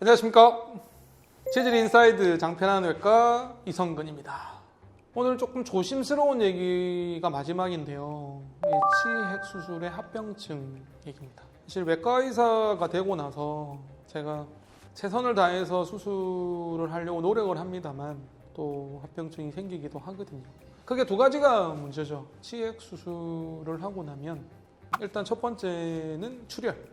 안녕하십니까. 체질 인사이드 장편한외과 이성근입니다. 오늘 조금 조심스러운 얘기가 마지막인데요. 이 치핵 수술의 합병증 얘기입니다. 사실 외과 의사가 되고 나서 제가 최선을 다해서 수술을 하려고 노력을 합니다만 또 합병증이 생기기도 하거든요. 크게 두 가지가 문제죠. 치핵 수술을 하고 나면 일단 첫 번째는 출혈,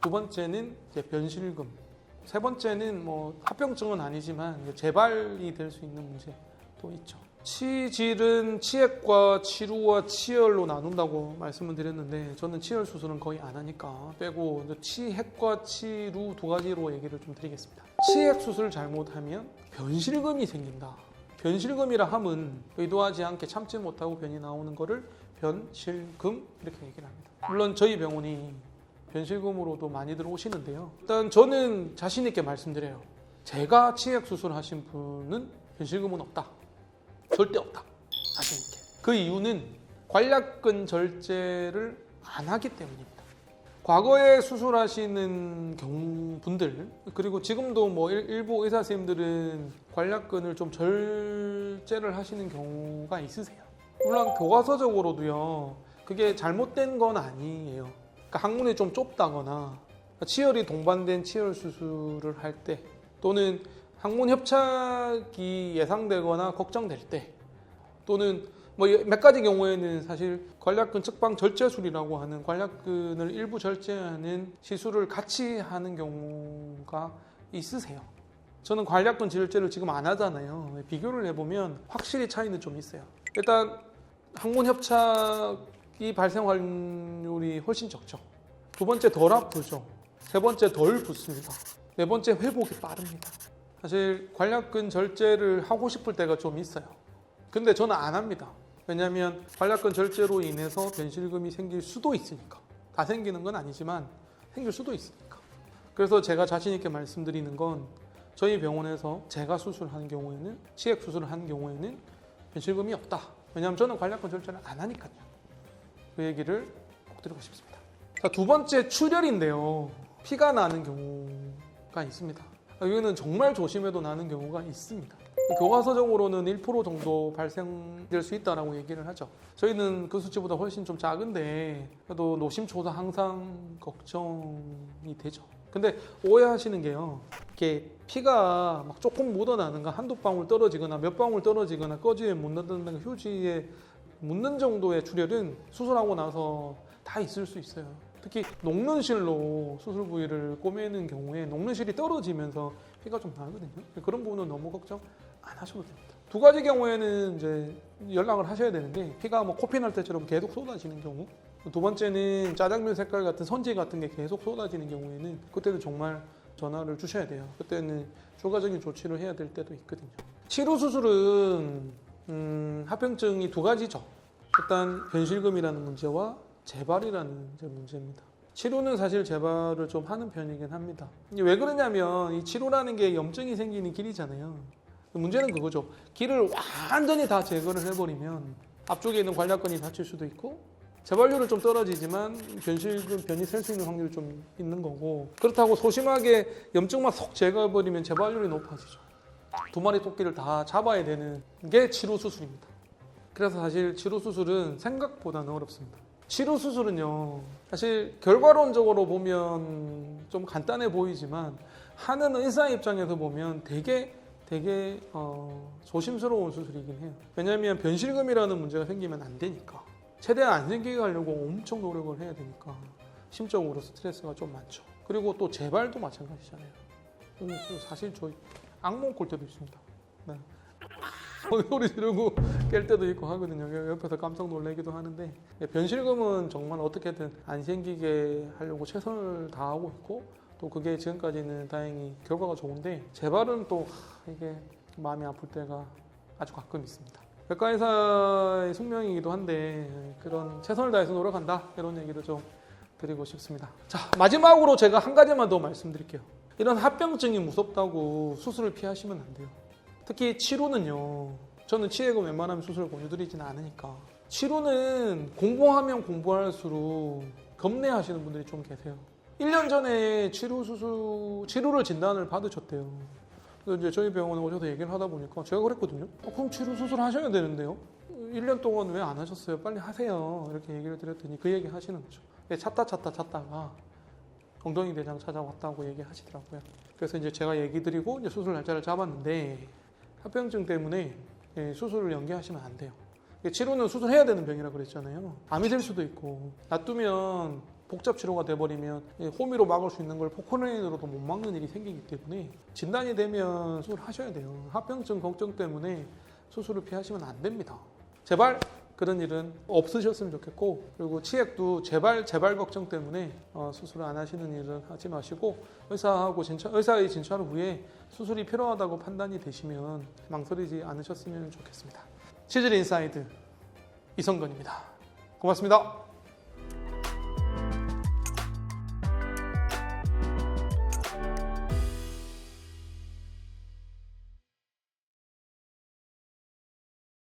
두 번째는 변실금, 세 번째는 뭐 합병증은 아니지만 재발이 될 수 있는 문제도 있죠. 치질은 치액과 치루와 치열로 나눈다고 말씀을 드렸는데 저는 치열 수술은 거의 안 하니까 빼고 치핵과 치루 두 가지로 얘기를 좀 드리겠습니다. 치핵 수술 잘못하면 변실금이 생긴다. 변실금이라 함은 의도하지 않게 참지 못하고 변이 나오는 거를 변실금 이렇게 얘기를 합니다. 물론 저희 병원이 변실금으로도 많이들 오시는데요. 일단 저는 자신 있게 말씀드려요. 제가 치액 수술하신 분은 변실금은 없다. 절대 없다. 자신 있게. 그 이유는 관략근 절제를 안 하기 때문입니다. 과거에 수술하시는 경우 분들 그리고 지금도 뭐 일- 일부 의사 선생님들은 관략근을 좀 절제를 하시는 경우가 있으세요. 물론 교과서적으로도요. 그게 잘못된 건 아니에요. 그러니까 항문이 좀 좁다거나 치열이 동반된 치열 수술을 할 때 또는 항문 협착이 예상되거나 걱정될 때 또는 뭐 몇 가지 경우에는 사실 관략근 측방 절제술이라고 하는 관략근을 일부 절제하는 시술을 같이 하는 경우가 있으세요. 저는 관략근 절제를 지금 안 하잖아요. 비교를 해보면 확실히 차이는 좀 있어요. 일단 항문 협착 이 발생 확률이 훨씬 적죠. 두 번째 덜 아프죠. 세 번째 덜 붓습니다. 네 번째 회복이 빠릅니다. 사실 관략근 절제를 하고 싶을 때가 좀 있어요. 근데 저는 안 합니다. 왜냐하면 관략근 절제로 인해서 변실금이 생길 수도 있으니까. 다 생기는 건 아니지만 생길 수도 있으니까. 그래서 제가 자신 있게 말씀드리는 건 저희 병원에서 제가 수술하는 경우에는 치액 수술을 하는 경우에는 변실금이 없다. 왜냐하면 저는 관략근 절제를 안 하니까요. 그 얘기를 꼭 드리고 싶습니다. 자, 두 번째 출혈인데요. 피가 나는 경우가 있습니다. 여기는 정말 조심해도 나는 경우가 있습니다. 교과서적으로는 1% 정도 발생될 수 있다라고 얘기를 하죠. 저희는 그 수치보다 훨씬 좀 작은데 그래도 노심초사 항상 걱정이 되죠. 근데 오해하시는 게요. 이렇게 피가 막 조금 묻어나는 가 한두 방울 떨어지거나 몇 방울 떨어지거나 꺼지에 묻는다는 휴지에 묻는 정도의 출혈은 수술하고 나서 다 있을 수 있어요. 특히 녹는 실로 수술 부위를 꼬매는 경우에 녹는 실이 떨어지면서 피가 좀 나거든요. 그런 부분은 너무 걱정 안 하셔도 됩니다. 두 가지 경우에는 이제 연락을 하셔야 되는데 피가 뭐 코피 날 때처럼 계속 쏟아지는 경우 두 번째는 짜장면 색깔 같은 선지 같은 게 계속 쏟아지는 경우에는 그때는 정말 전화를 주셔야 돼요. 그때는 추가적인 조치를 해야 될 때도 있거든요. 치료 수술은 음, 합병증이 두 가지죠. 일단 변실금이라는 문제와 재발이라는 문제입니다. 치료는 사실 재발을 좀 하는 편이긴 합니다. 왜 그러냐면 이 치료라는 게 염증이 생기는 길이잖아요. 문제는 그거죠. 길을 완전히 다 제거를 해버리면 앞쪽에 있는 관략근이 다칠 수도 있고 재발률은 좀 떨어지지만 변실금 변이 셀 수 있는 확률이 좀 있는 거고 그렇다고 소심하게 염증만 속 제거해버리면 재발률이 높아지죠. 두 마리 토끼를 다 잡아야 되는 게 치료 수술입니다. 그래서 사실 치료 수술은 생각보다는 어렵습니다. 치료 수술은요, 사실 결과론적으로 보면 좀 간단해 보이지만 하는 의사 입장에서 보면 되게 되게 어, 조심스러운 수술이긴 해요. 왜냐하면 변실금이라는 문제가 생기면 안 되니까 최대한 안 생기게 하려고 엄청 노력을 해야 되니까 심적으로 스트레스가 좀 많죠. 그리고 또 재발도 마찬가지잖아요. 음, 사실 저희 악몽 꿀 때도 있습니다. 네. 소리 지르고 깰 때도 있고 하거든요. 옆에서 깜짝 놀라기도 하는데 변실금은 정말 어떻게든 안 생기게 하려고 최선을 다하고 있고 또 그게 지금까지는 다행히 결과가 좋은데 재발은 또 이게 마음이 아플 때가 아주 가끔 있습니다. 외과 의사의 숙명이기도 한데 그런 최선을 다해서 노력한다 이런 얘기도 좀 드리고 싶습니다. 자 마지막으로 제가 한 가지만 더 말씀드릴게요. 이런 합병증이 무섭다고 수술을 피하시면 안 돼요. 특히 치료는요. 저는 치액은 웬만하면 수술 권유드리지는 않으니까. 치료는 공부하면 공부할수록 겁내하시는 분들이 좀 계세요. 1년 전에 치료 수술 치료를 진단을 받으셨대요. 그래서 이제 저희 병원에 오셔서 얘기를 하다 보니까 제가 그랬거든요. 어, 그럼 치료 수술 하셔야 되는데요. 1년 동안 왜 안 하셨어요? 빨리 하세요. 이렇게 얘기를 드렸더니 그 얘기 하시는 거죠. 예, 찾다 찾다 찾다가 엉덩이 대장 찾아왔다고 얘기하시더라고요. 그래서 이제 제가 얘기 드리고 이제 수술 날짜를 잡았는데 합병증 때문에 예, 수술을 연기하시면 안 돼요. 예, 치료는 수술해야 되는 병이라 그랬잖아요. 암이 될 수도 있고 놔두면 복잡 치료가 돼버리면 예, 호미로 막을 수 있는 걸 포크레인으로도 못 막는 일이 생기기 때문에 진단이 되면 수술하셔야 돼요. 합병증 걱정 때문에 수술을 피하시면 안 됩니다. 제발 그런 일은 없으셨으면 좋겠고 그리고 치액도 제발 제발 걱정 때문에 어, 수술을 안 하시는 일은 하지 마시고 의사하고 진찰, 의사의 진찰 후에 수술이 필요하다고 판단이 되시면 망설이지 않으셨으면 좋겠습니다. 치질 인사이드 이성근입니다. 고맙습니다.